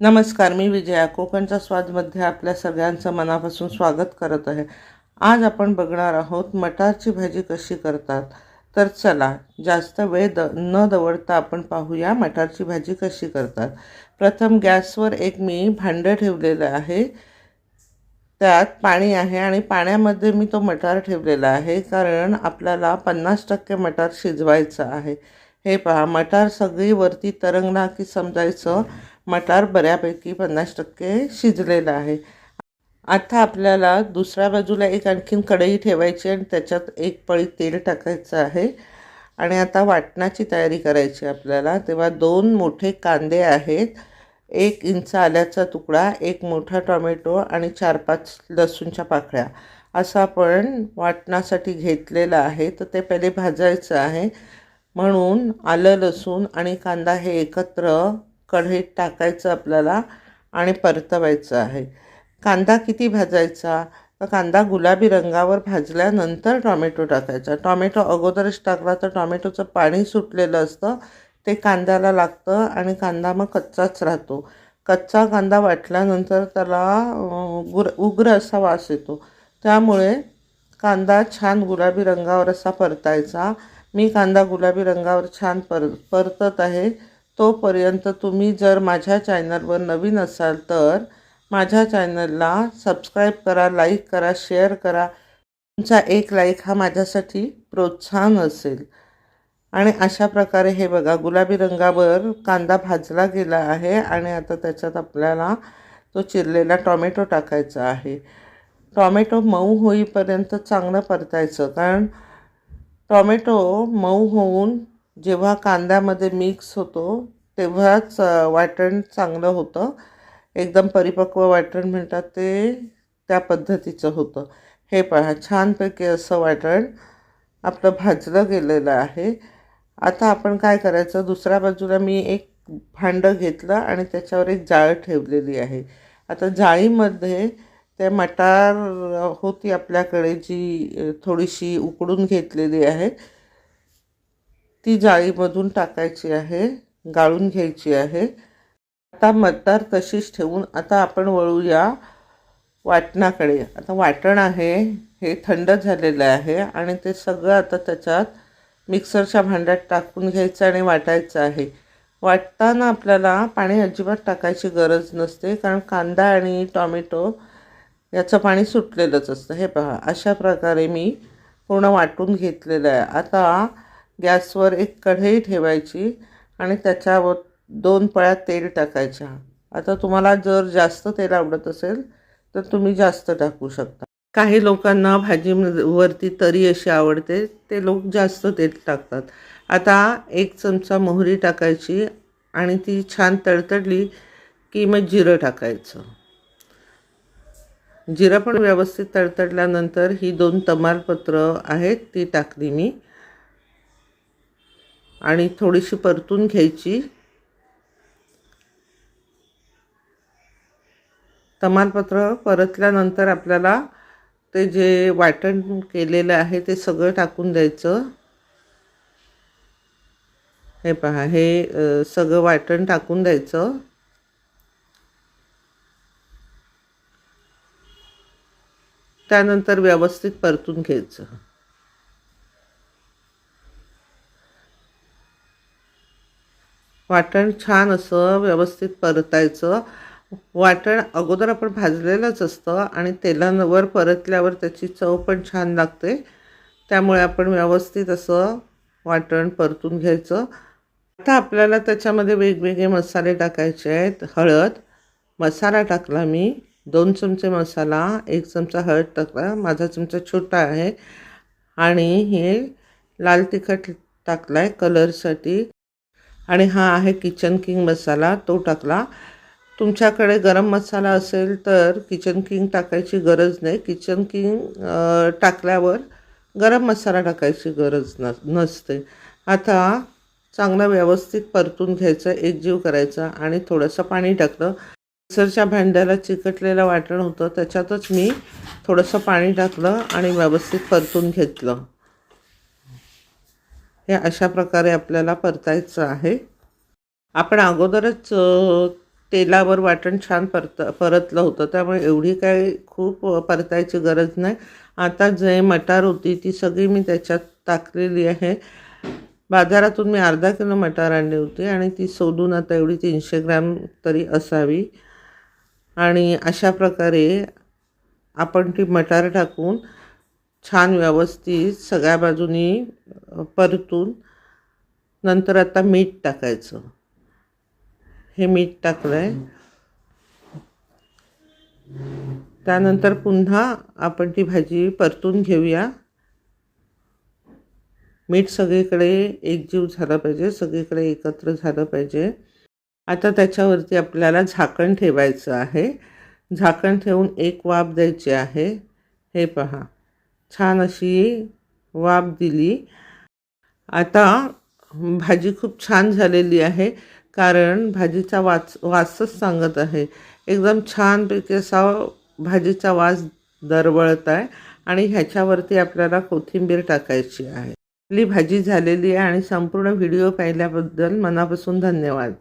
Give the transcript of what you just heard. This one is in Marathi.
नमस्कार मी विजया. कोकणचा स्वादमध्ये आपल्या सगळ्यांचं मनापासून स्वागत करत आहे. आज आपण बघणार आहोत मटारची भाजी कशी करतात? तर चला जास्त वेळ द न दवडता आपण पाहूया मटारची भाजी कशी करतात. प्रथम गॅसवर एक मी भांडं ठेवलेलं आहे. त्यात पाणी आहे आणि पाण्यामध्ये मी तो मटार ठेवलेला आहे कारण आपल्याला पन्नास टक्के मटार शिजवायचं आहे. हे पहा मटार सगळी वरती तरंगला की समजायचं मटार बऱ्यापैकी पन्नास टक्के शिजलेलं आहे. आता आपल्याला दुसऱ्या बाजूला एक आणखीन कढई ठेवायची आणि त्याच्यात एक पळी तेल टाकायचं आहे. आणि आता वाटणाची तयारी करायची आपल्याला. तेव्हा दोन मोठे कांदे आहेत. एक इंच आल्याचा तुकडा एक मोठा टॉमॅटो आणि चार पाच लसूणच्या पाकळ्या. असं आपण वाटणासाठी घेतलेलं आहे. तर ते पहिले भाजायचं आहे. म्हणून आलं लसूण आणि कांदा हे एकत्र कढईत टाकायचं आपल्याला आणि परतवायचं आहे. कांदा किती भाजायचा? तर कांदा गुलाबी रंगावर भाजल्यानंतर टॉमॅटो टाकायचा. टॉमॅटो अगोदरच टाकला तर टॉमॅटोचं पाणी सुटलेलं असतं. ते कांद्याला लागतं आणि कांदा मग कच्चाच राहतो. कच्चा कांदा वाटल्यानंतर त्याला गुर उग्र असा वास येतो. त्यामुळे कांदा छान गुलाबी रंगावर असा परतायचा. मी कांदा गुलाबी रंगावर छान पर परतत आहे. तोपर्यंत तुम्ही जर माझ्या चॅनलवर नवीन असाल तर माझ्या चॅनलला सबस्क्राईब करा लाईक करा शेअर करा. तुमचा एक लाईक हा माझ्यासाठी प्रोत्साहन असेल. आणि अशा प्रकारे हे बघा गुलाबी रंगावर कांदा भाजला गेला आहे आणि आता त्याच्यात आपल्याला तो चिरलेला टॉमॅटो टाकायचा आहे. टॉमॅटो मऊ होईपर्यंत चांगलं परतायचं कारण टॉमॅटो मऊ होऊन जेव्हा कांद्यामध्ये मिक्स होतो तेव्हाच वाटण चांगलं होतं. एकदम परिपक्व वाटण म्हणतात ते त्या पद्धतीचं होतं. हे पहा छानपैकी असं वाटण आपलं भाजलं गेलेलं आहे. आता आपण काय करायचं? दुसऱ्या बाजूला मी एक भांडं घेतलं आणि त्याच्यावर एक जाळ ठेवलेली आहे. आता जाळीमध्ये ते मटार होती आपल्याकडे जी थोडीशी उकडून घेतलेली आहे. ती जाळीमधून टाकायची आहे गाळून घ्यायची आहे. आता मतदार तशीच ठेवून आता आपण वळूया वाटणाकडे. आता वाटण आहे हे थंड झालेलं आहे आणि ते सगळं आता त्याच्यात मिक्सरच्या भांड्यात टाकून घ्यायचं आणि वाटायचं आहे. वाटताना आपल्याला पाणी अजिबात टाकायची गरज नसते कारण कांदा आणि टॉमॅटो याचं पाणी सुटलेलंच असतं. हे पहा अशा प्रकारे मी पूर्ण वाटून घेतलेलं आहे. आता गॅसवर एक कढई ठेवायची आणि त्याच्यावर दोन पळ्या तेल टाकायच्या. आता तुम्हाला जर जास्त तेल आवडत असेल तर तुम्ही जास्त टाकू शकता. काही लोकांना भाजीवरती तरी अशी आवडते ते लोक जास्त तेल टाकतात. आता एक चमचा मोहरी टाकायची आणि ती छान तडतडली की मग जिरं टाकायचं. जिरं पण व्यवस्थित तडतडल्यानंतर ही दोन तमालपत्र आहेत ती टाकली मी. आणि थोडीशी परतून घ्यायची. तमालपत्र परतल्यानंतर आपल्याला ते जे वाटण केलेलं आहे ते सगळं टाकून द्यायचं. हे पहा हे सगळं वाटण टाकून द्यायचं. त्यानंतर व्यवस्थित परतून घ्यायचं. वाटण छान असं व्यवस्थित परतायचं. वाटण अगोदर आपण भाजलेलंच असतं आणि तेलावर परतल्यावर त्याची चव पण छान लागते. त्यामुळे आपण व्यवस्थित असं वाटण परतून घ्यायचं. आता आपल्याला त्याच्यामध्ये वेगवेगळे मसाले टाकायचे आहेत. हळद मसाला टाकला मी. दोन चमचे मसाला एक चमचा हळद टाकला. माझा चमचा छोटा आहे. आणि हे लाल तिखट टाकला आहे कलरसाठी आणि हा आहे किचन किंग मसाला तो टाकला. तुमच्याकडे गरम मसाला असेल तर किचन किंग टाकायची गरज नाही. किचन किंग टाकल्यावर गरम मसाला टाकायची गरज न नसते. आता चांगलं व्यवस्थित परतून घ्यायचं एकजीव करायचा आणि थोडंसं पाणी टाकलं. मिक्सरच्या भांड्याला चिकटलेलं वाटण होतं त्याच्यातच मी थोडंसं पाणी टाकलं आणि व्यवस्थित परतून घेतलं. हे अशा प्रकारे आपल्याला परतायचं आहे. आपण अगोदरच तेलावर वाटण छान परत परतलं होतं. त्यामुळे एवढी काही खूप परतायची गरज नाही. आता जे मटार होती ती सगळी मी त्याच्यात टाकलेली आहे. बाजारातून मी अर्धा किलो मटार आणली होती आणि ती सोडून आता एवढी तीनशे ग्रॅम तरी असावी. आणि अशा प्रकारे आपण ती मटार टाकून छान व्यवस्थित सगळ्या बाजूनी परतून नंतर आता मीठ टाकायचं. हे मीठ टाकलं आहे त्यानंतर पुन्हा आपण ती भाजी परतून घेऊया. मीठ सगळीकडे एकजीव झालं पाहिजे सगळीकडे एकत्र झालं पाहिजे. आता त्याच्यावरती आपल्याला झाकण ठेवायचं आहे. झाकण ठेवून एक वाफ द्यायची आहे. हे पहा. छान अशी वाफ दिली. आता भाजी खूप छान झालेली आहे कारण भाजीचा वाच वासच सांगत आहे. एकदम छानपैकी असा भाजीचा वास दरवळत आहे आणि ह्याच्यावरती आपल्याला कोथिंबीर टाकायची आहे. आपली भाजी झालेली आहे आणि संपूर्ण व्हिडिओ पाहिल्याबद्दल मनापासून धन्यवाद.